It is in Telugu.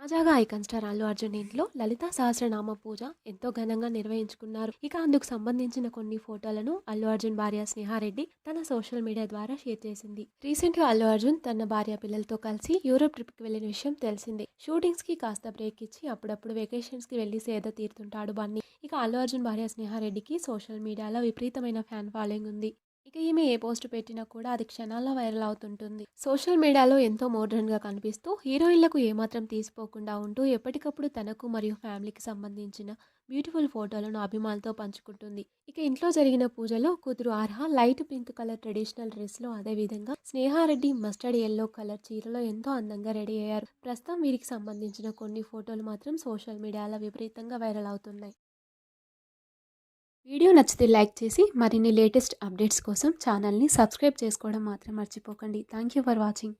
తాజాగా ఐకాన్ స్టార్ అల్లు అర్జున్ ఇంట్లో లలిత సహస్రనామ పూజ ఎంతో ఘనంగా నిర్వహించుకున్నారు. ఇక అందుకు సంబంధించిన కొన్ని ఫోటోలను అల్లు అర్జున్ భార్య స్నేహారెడ్డి తన సోషల్ మీడియా ద్వారా షేర్ చేసింది. రీసెంట్గా అల్లు అర్జున్ తన భార్య పిల్లలతో కలిసి యూరోప్ ట్రిప్కి వెళ్ళిన విషయం తెలిసిందే. షూటింగ్స్కి కాస్త బ్రేక్ ఇచ్చి అప్పుడప్పుడు వెకేషన్స్కి వెళ్ళి సేద తీరుతుంటాడు బన్నీ. ఇక అల్లు అర్జున్ భార్య స్నేహారెడ్డికి సోషల్ మీడియాలో విపరీతమైన ఫ్యాన్ ఫాలోయింగ్ ఉంది. ఇక ఈమె ఏ పోస్ట్ పెట్టినా కూడా అది క్షణాల్లో వైరల్ అవుతుంటుంది. సోషల్ మీడియాలో ఎంతో మోడ్రన్గా కనిపిస్తూ హీరోయిన్లకు ఏమాత్రం తీసిపోకుండా ఉంటూ ఎప్పటికప్పుడు తనకు మరియు ఫ్యామిలీకి సంబంధించిన బ్యూటిఫుల్ ఫోటోలను అభిమానులతో పంచుకుంటుంది. ఇక ఇంట్లో జరిగిన పూజలో కూతురు Arha light pink colour traditional డ్రెస్లో అదే విధంగా స్నేహారెడ్డి మస్టర్డ్ ఎల్లో కలర్ చీరలో ఎంతో అందంగా రెడీ అయ్యారు. ప్రస్తుతం వీరికి సంబంధించిన కొన్ని ఫోటోలు మాత్రం సోషల్ మీడియాలో విపరీతంగా వైరల్ అవుతున్నాయి. వీడియో నచ్చితే లైక్ చేసి మరిన్ని లేటెస్ట్ అప్డేట్స్ కోసం ఛానల్ని సబ్స్క్రైబ్ చేసుకోవడం మాత్రం మర్చిపోకండి. Thank you for watching.